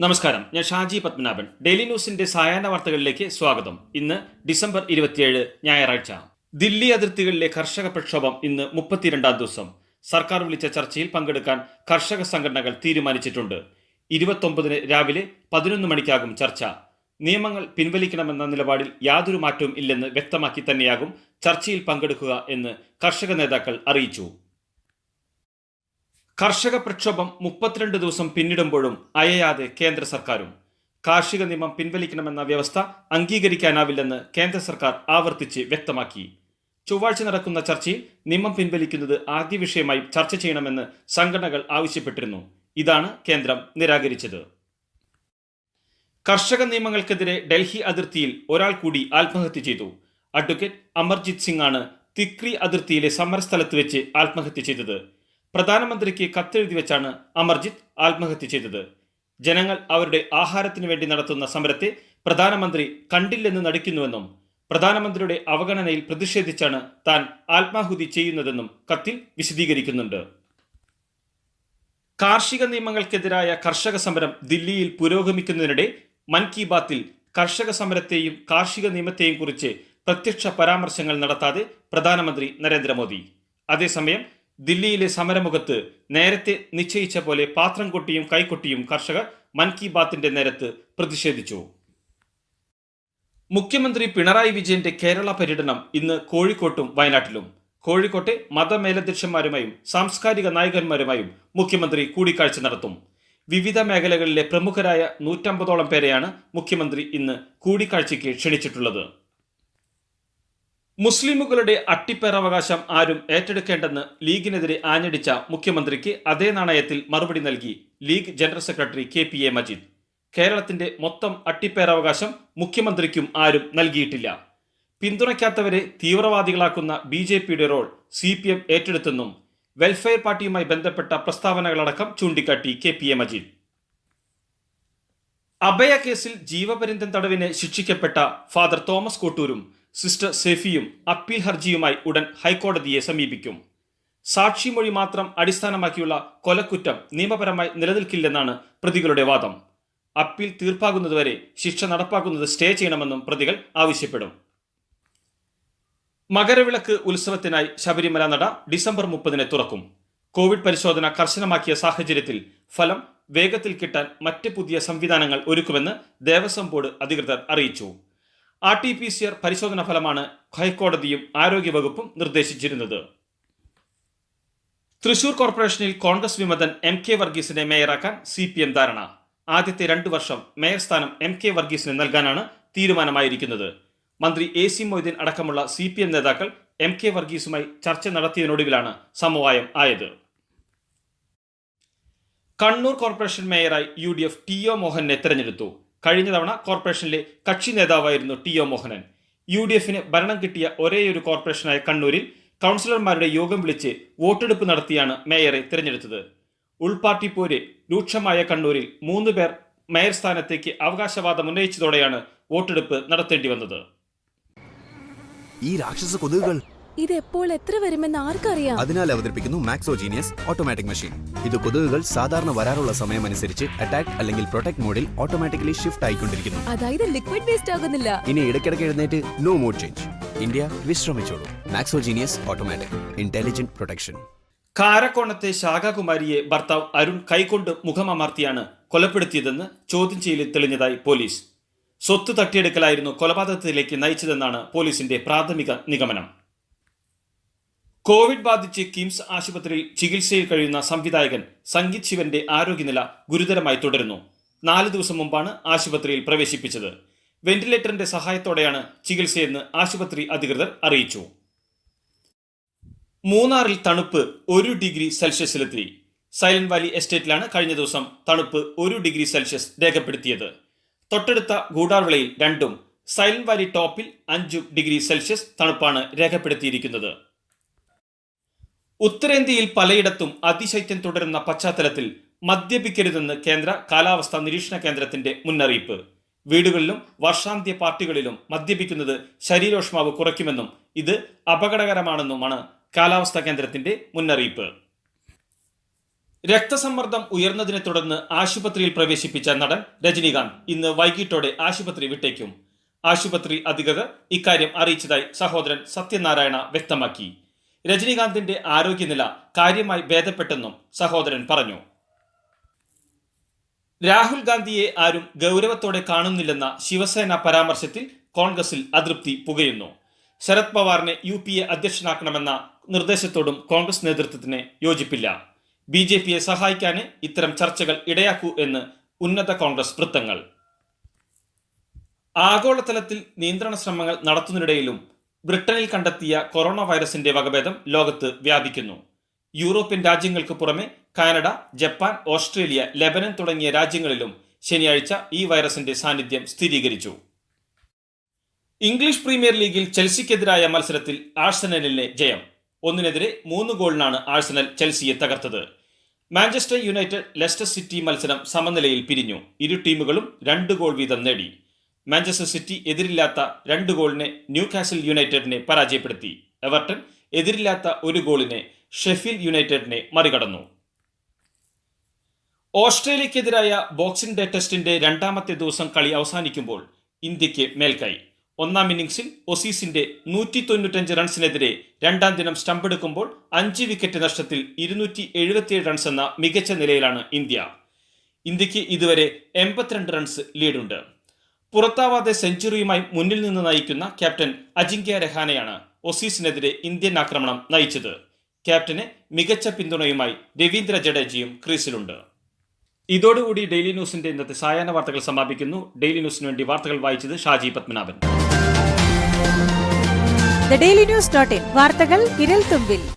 നമസ്കാരം. ഞാൻ ഷാജി പത്മനാഭൻ. ഡെയിലി ന്യൂസിന്റെ സായാഹ്ന വാർത്തകളിലേക്ക് സ്വാഗതം. ഇന്ന് ഡിസംബർ ഇരുപത്തിയേഴ് ഞായറാഴ്ച. ദില്ലി അതിർത്തികളിലെ കർഷക പ്രക്ഷോഭം ഇന്ന് മുപ്പത്തിരണ്ടാം ദിവസം. സർക്കാർ വിളിച്ച ചർച്ചയിൽ പങ്കെടുക്കാൻ കർഷക സംഘടനകൾ തീരുമാനിച്ചിട്ടുണ്ട്. ഇരുപത്തൊമ്പതിന് രാവിലെ പതിനൊന്ന് മണിക്കാകും ചർച്ച. നിയമങ്ങൾ പിൻവലിക്കണമെന്ന നിലപാടിൽ യാതൊരു മാറ്റവും ഇല്ലെന്ന് വ്യക്തമാക്കി തന്നെയാകും ചർച്ചയിൽ പങ്കെടുക്കുക എന്ന് കർഷക നേതാക്കൾ അറിയിച്ചു. കർഷക പ്രക്ഷോഭം മുപ്പത്തിരണ്ട് ദിവസം പിന്നിടുമ്പോഴും അയയാതെ കേന്ദ്ര സർക്കാരും. കാർഷിക നിയമം പിൻവലിക്കണമെന്ന വ്യവസ്ഥ അംഗീകരിക്കാനാവില്ലെന്ന് കേന്ദ്ര സർക്കാർ ആവർത്തിച്ച് വ്യക്തമാക്കി. ചൊവ്വാഴ്ച നടക്കുന്ന ചർച്ചയിൽ നിയമം പിൻവലിക്കുന്നത് ആദ്യ വിഷയമായി ചർച്ച ചെയ്യണമെന്ന് സംഘടനകൾ ആവശ്യപ്പെട്ടിരുന്നു. ഇതാണ് കേന്ദ്രം നിരാകരിച്ചത്. കർഷക നിയമങ്ങൾക്കെതിരെ ഡൽഹി അതിർത്തിയിൽ ഒരാൾ കൂടി ആത്മഹത്യ ചെയ്തു. അഡ്വക്കേറ്റ് അമർജിത് സിംഗ് ആണ് തിക്രി അതിർത്തിയിലെ സമരസ്ഥലത്ത് വെച്ച് ആത്മഹത്യ ചെയ്തത്. പ്രധാനമന്ത്രിക്ക് കത്തെഴുതി വെച്ചാണ് അമർജിത് ആത്മഹത്യ ചെയ്തത്. ജനങ്ങൾ അവരുടെ ആഹാരത്തിന് വേണ്ടി നടത്തുന്ന സമരത്തെ പ്രധാനമന്ത്രി കണ്ടില്ലെന്ന് നടിക്കുന്നുവെന്നും പ്രധാനമന്ത്രിയുടെ അവഗണനയിൽ പ്രതിഷേധിച്ചാണ് താൻ ആത്മാഹുതി ചെയ്യുന്നതെന്നും കത്തിൽ വിശദീകരിക്കുന്നുണ്ട്. കാർഷിക നിയമങ്ങൾക്കെതിരായ കർഷക സമരം ദില്ലിയിൽ പുരോഗമിക്കുന്നതിനിടെ മൻ കി ബാത്തിൽ കർഷക സമരത്തെയും കാർഷിക നിയമത്തെയും കുറിച്ച് പ്രത്യക്ഷ പരാമർശങ്ങൾ നടത്താതെ പ്രധാനമന്ത്രി നരേന്ദ്രമോദി. അതേസമയം ദില്ലിയിലെ സമരമുഖത്ത് നേരത്തെ നിശ്ചയിച്ച പോലെ പാത്രം കൊട്ടിയും കൈക്കൊട്ടിയും കർഷകർ മൻ കി ബാത്തിന്റെ നേരത്ത് പ്രതിഷേധിച്ചു. മുഖ്യമന്ത്രി പിണറായി വിജയന്റെ കേരള പര്യടനം ഇന്ന് കോഴിക്കോട്ടും വയനാട്ടിലും. കോഴിക്കോട്ടെ മതമേലധ്യക്ഷന്മാരുമായും സാംസ്കാരിക നായകന്മാരുമായും മുഖ്യമന്ത്രി കൂടിക്കാഴ്ച നടത്തും. വിവിധ മേഖലകളിലെ പ്രമുഖരായ നൂറ്റമ്പതോളം പേരെയാണ് മുഖ്യമന്ത്രി ഇന്ന് കൂടിക്കാഴ്ചയ്ക്ക് ക്ഷണിച്ചിട്ടുള്ളത്. മുസ്ലിമുകളുടെ അട്ടിപ്പേറവകാശം ആരും ഏറ്റെടുക്കേണ്ടെന്ന് ലീഗിനെതിരെ ആഞ്ഞടിച്ച മുഖ്യമന്ത്രിക്ക് അതേ നാണയത്തിൽ മറുപടി നൽകി league general secretary K P A Majeed. കേരളത്തിന്റെ മൊത്തം അട്ടിപ്പേറവകാശം മുഖ്യമന്ത്രിക്കും ആരും നൽകിയിട്ടില്ല. പിന്തുണയ്ക്കാത്തവരെ തീവ്രവാദികളാക്കുന്ന ബി ജെ പിയുടെ റോൾ സി പി എം ഏറ്റെടുത്തെന്നും വെൽഫെയർ പാർട്ടിയുമായി ബന്ധപ്പെട്ട പ്രസ്താവനകളടക്കം ചൂണ്ടിക്കാട്ടി K P A Majeed. Abhaya കേസിൽ ജീവപര്യന്തം തടവിന് ശിക്ഷിക്കപ്പെട്ട ഫാദർ തോമസ് കോട്ടൂരും സിസ്റ്റർ സെഫിയും അപ്പീൽ ഹർജിയുമായി ഉടൻ ഹൈക്കോടതിയെ സമീപിക്കും. സാക്ഷിമൊഴി മാത്രം അടിസ്ഥാനമാക്കിയുള്ള കൊലക്കുറ്റം നിയമപരമായി നിലനിൽക്കില്ലെന്നാണ് പ്രതികളുടെ വാദം. അപ്പീൽ തീർപ്പാകുന്നതുവരെ ശിക്ഷ നടപ്പാക്കുന്നത് സ്റ്റേ ചെയ്യണമെന്നും പ്രതികൾ ആവശ്യപ്പെടും. മകരവിളക്ക് ഉത്സവത്തിനായി ശബരിമല നട ഡിസംബർ മുപ്പതിന് തുറക്കും. കോവിഡ് പരിശോധന കർശനമാക്കിയ സാഹചര്യത്തിൽ ഫലം വേഗത്തിൽ കിട്ടാൻ മറ്റ് പുതിയ സംവിധാനങ്ങൾ ഒരുക്കുമെന്ന് ദേവസ്വം ബോർഡ് അധികൃതർ അറിയിച്ചു. R T P C R പരിശോധന ഫലമാണ് ഹൈക്കോടതിയും ആരോഗ്യവകുപ്പും നിർദ്ദേശിച്ചിരുന്നത്. തൃശൂർ കോർപ്പറേഷനിൽ കോൺഗ്രസ് വിമതൻ എം കെ വർഗീസിനെ മേയറാക്കാൻ സി പി എം ധാരണ. ആദ്യത്തെ രണ്ടു വർഷം മേയർ സ്ഥാനം എം കെ വർഗീസിന് നൽകാനാണ് തീരുമാനമായിരിക്കുന്നത്. മന്ത്രി എ സി മൊയ്തീൻ അടക്കമുള്ള സി പി എം നേതാക്കൾ എം കെ വർഗീസുമായി ചർച്ച നടത്തിയതിനൊടുവിലാണ് സമവായം ആയത്. Kannur corporation മേയറായി U D F T O മോഹനെ തെരഞ്ഞെടുത്തു. കഴിഞ്ഞ തവണ കോർപ്പറേഷനിലെ കക്ഷി നേതാവായിരുന്നു T O Mohanan. U D എഫിന് ഭരണം കിട്ടിയ ഒരേയൊരു കോർപ്പറേഷനായ കണ്ണൂരിൽ കൗൺസിലർമാരുടെ യോഗം വിളിച്ച് വോട്ടെടുപ്പ് നടത്തിയാണ് മേയറെ തിരഞ്ഞെടുത്തത്. ഉൾപാർട്ടി പോര് രൂക്ഷമായ കണ്ണൂരിൽ മൂന്ന് പേർ മേയർ സ്ഥാനത്തേക്ക് അവകാശവാദം ഉന്നയിച്ചതോടെയാണ് വോട്ടെടുപ്പ് നടത്തേണ്ടി വന്നത്. ഈ രാക്ഷസ കൊതുകുകൾ ഇത് എപ്പോൾ എത്ര വരുമെന്ന് ആർക്കറിയാം? അതിനാൽ അവതരിപ്പിക്കുന്നു മാക്സോജീനിയസ് ഓട്ടോമാറ്റിക് മെഷീൻ ഇത് കൊതുകുകൾ സാധാരണ വരാറുള്ള സമയം അനുസരിച്ച് അറ്റാക്ക് അല്ലെങ്കിൽ പ്രൊട്ടക്ട് മോഡിൽ ഓട്ടോമാറ്റിക്കലി ഷിഫ്റ്റ് ആയിക്കൊണ്ടിരിക്കുന്നു. അതായത് ലിക്വിഡ് വേസ്റ്റ് ആകുന്നില്ല. ഇനി ഇടയ്ക്കിടയ്ക്ക് എഴുന്നേറ്റ് നോ മോഡ് ചേഞ്ച് ഇന്ത്യ വിശ്രമിച്ചോളൂ. മാക്സോജീനിയസ് ഓട്ടോമാറ്റിക് ഇന്റലിജന്റ് പ്രൊട്ടക്ഷൻ കാരക്കോണത്തെ ശാഖാകുമാരിയെ ഭർത്താവ് അരുൺ കൈകൊണ്ട് മുഖമമർത്തിയാണ് കൊലപ്പെടുത്തിയതെന്ന് ചോദ്യം ചെയ്യലിൽ തെളിഞ്ഞതായി പോലീസ്. സ്വത്ത് തട്ടിയെടുക്കലായിരുന്നു കൊലപാതകത്തിലേക്ക് നയിച്ചതെന്നാണ് പോലീസിന്റെ പ്രാഥമിക നിഗമനം. കോവിഡ് ബാധിച്ച് കിംസ് ആശുപത്രിയിൽ ചികിത്സയിൽ കഴിയുന്ന സംവിധായകൻ സംഗീത് ശിവന്റെ ആരോഗ്യനില ഗുരുതരമായി തുടരുന്നു. നാല് ദിവസം മുമ്പാണ് ആശുപത്രിയിൽ പ്രവേശിപ്പിച്ചത്. വെന്റിലേറ്ററിന്റെ സഹായത്തോടെയാണ് ചികിത്സയെന്ന് ആശുപത്രി അധികൃതർ അറിയിച്ചു. മൂന്നാറിൽ തണുപ്പ് ഒരു ഡിഗ്രി സെൽഷ്യസിലെത്തി. സൈലന്റ് വാലി എസ്റ്റേറ്റിലാണ് കഴിഞ്ഞ ദിവസം തണുപ്പ് ഒരു ഡിഗ്രി സെൽഷ്യസ് രേഖപ്പെടുത്തിയത്. തൊട്ടടുത്ത ഗൂഡാർവിളയിൽ രണ്ടും സൈലന്റ് വാലി ടോപ്പിൽ അഞ്ചു ഡിഗ്രി സെൽഷ്യസ് തണുപ്പാണ് രേഖപ്പെടുത്തിയിരിക്കുന്നത്. ഉത്തരേന്ത്യയിൽ പലയിടത്തും അതിശൈത്യം തുടരുന്ന പശ്ചാത്തലത്തിൽ മദ്യപിക്കരുതെന്ന് കേന്ദ്ര കാലാവസ്ഥാ നിരീക്ഷണ കേന്ദ്രത്തിന്റെ മുന്നറിയിപ്പ്. വീടുകളിലും വർഷാന്ത്യ പാർട്ടികളിലും മദ്യപിക്കുന്നത് ശരീരോഷ്മാവ് കുറയ്ക്കുമെന്നും ഇത് അപകടകരമാണെന്നുമാണ് കാലാവസ്ഥാ കേന്ദ്രത്തിന്റെ മുന്നറിയിപ്പ്. രക്തസമ്മർദ്ദം ഉയർന്നതിനെ തുടർന്ന് ആശുപത്രിയിൽ പ്രവേശിപ്പിച്ച നടൻ രജനീകാന്ത് ഇന്ന് വൈകിട്ടോടെ ആശുപത്രി വിട്ടേക്കും. ആശുപത്രി അധികൃതർ ഇക്കാര്യം അറിയിച്ചതായി സഹോദരൻ സത്യനാരായണ വ്യക്തമാക്കി. രജനീകാന്തിന്റെ ആരോഗ്യനില കാര്യമായി ഭേദപ്പെട്ടെന്നും സഹോദരൻ പറഞ്ഞു. രാഹുൽ ഗാന്ധിയെ ആരും ഗൗരവത്തോടെ കാണുന്നില്ലെന്ന ശിവസേന പരാമർശത്തിൽ കോൺഗ്രസിൽ അതൃപ്തി പുകയുന്നു. ശരത് പവാറിനെ യു പി എ അധ്യക്ഷനാക്കണമെന്ന നിർദ്ദേശത്തോടും കോൺഗ്രസ് നേതൃത്വത്തിന് യോജിപ്പില്ല. ബി ജെ പിയെ സഹായിക്കാന് ഇത്തരം ചർച്ചകൾ ഇടയാക്കൂ എന്ന് ഉന്നത കോൺഗ്രസ് വൃത്തങ്ങൾ. ആഗോളതലത്തിൽ നിയന്ത്രണ ശ്രമങ്ങൾ നടത്തുന്നതിനിടയിലും ബ്രിട്ടനിൽ കണ്ടെത്തിയ കൊറോണ വൈറസിന്റെ വകഭേദം ലോകത്ത് വ്യാപിക്കുന്നു. യൂറോപ്യൻ രാജ്യങ്ങൾക്ക് പുറമെ കാനഡ ജപ്പാൻ ഓസ്ട്രേലിയ ലെബനൻ തുടങ്ങിയ രാജ്യങ്ങളിലും ശനിയാഴ്ച ഈ വൈറസിന്റെ സാന്നിധ്യം സ്ഥിരീകരിച്ചു. ഇംഗ്ലീഷ് പ്രീമിയർ ലീഗിൽ ചെൽസിക്കെതിരായ മത്സരത്തിൽ ആഴ്സണലിനെ ജയം. ഒന്നിനെതിരെ മൂന്ന് ഗോളിനാണ് ആഴ്സണൽ ചെൽസിയെ തകർത്തത്. മാഞ്ചസ്റ്റർ യുണൈറ്റഡ് ലെസ്റ്റർ സിറ്റി മത്സരം സമനിലയിൽ പിരിഞ്ഞു. ഇരു ടീമുകളും രണ്ട് ഗോൾ വീതം നേടി. മാഞ്ചസ്റ്റർ സിറ്റി എതിരില്ലാത്ത രണ്ട് ഗോളിന് ന്യൂ കാസിൽ യുണൈറ്റഡിനെ പരാജയപ്പെടുത്തി. എവർട്ടൺ എതിരില്ലാത്ത ഒരു ഗോളിന് ഷെഫിൽ യുണൈറ്റഡിനെ മറികടന്നു. ഓസ്ട്രേലിയക്കെതിരായ ബോക്സിംഗ് ഡേ ടെസ്റ്റിന്റെ രണ്ടാമത്തെ ദിവസം കളി അവസാനിക്കുമ്പോൾ ഇന്ത്യയ്ക്ക് മേൽക്കൈ. ഒന്നാം ഇന്നിംഗ്സിൽ ഒസീസിന്റെ നൂറ്റി തൊണ്ണൂറ്റഞ്ച് റൺസിനെതിരെ രണ്ടാം ദിനം സ്റ്റമ്പെടുക്കുമ്പോൾ അഞ്ച് വിക്കറ്റ് നഷ്ടത്തിൽ ഇരുന്നൂറ്റി എഴുപത്തിയേഴ് റൺസ് എന്ന മികച്ച നിലയിലാണ് ഇന്ത്യ. ഇന്ത്യയ്ക്ക് ഇതുവരെ എൺപത്തിരണ്ട് റൺസ് ലീഡുണ്ട് പുറത്താവാതെ സെഞ്ചുറിയുമായി മുന്നിൽ നിന്ന് നയിക്കുന്ന ക്യാപ്റ്റൻ അജിങ്ക്യ രഹാനെയാണ് ഒസീസിനെതിരെ ഇന്ത്യൻ ആക്രമണം നയിച്ചത്. ക്യാപ്റ്റന് മികച്ച പിന്തുണയുമായി രവീന്ദ്ര ജഡേജയും ക്രീസിലുണ്ട്. ഇതോടുകൂടി ഡെയിലി ന്യൂസിന്റെ ഇന്നത്തെ സായാഹ്ന വാർത്തകൾ സമാപിക്കുന്നു. ഡെയിലി ന്യൂസിന് വേണ്ടി വാർത്തകൾ വായിച്ചത് ഷാജി പത്മനാഭൻ. വാർത്തകൾ വിരൽ തുമ്പിൽ.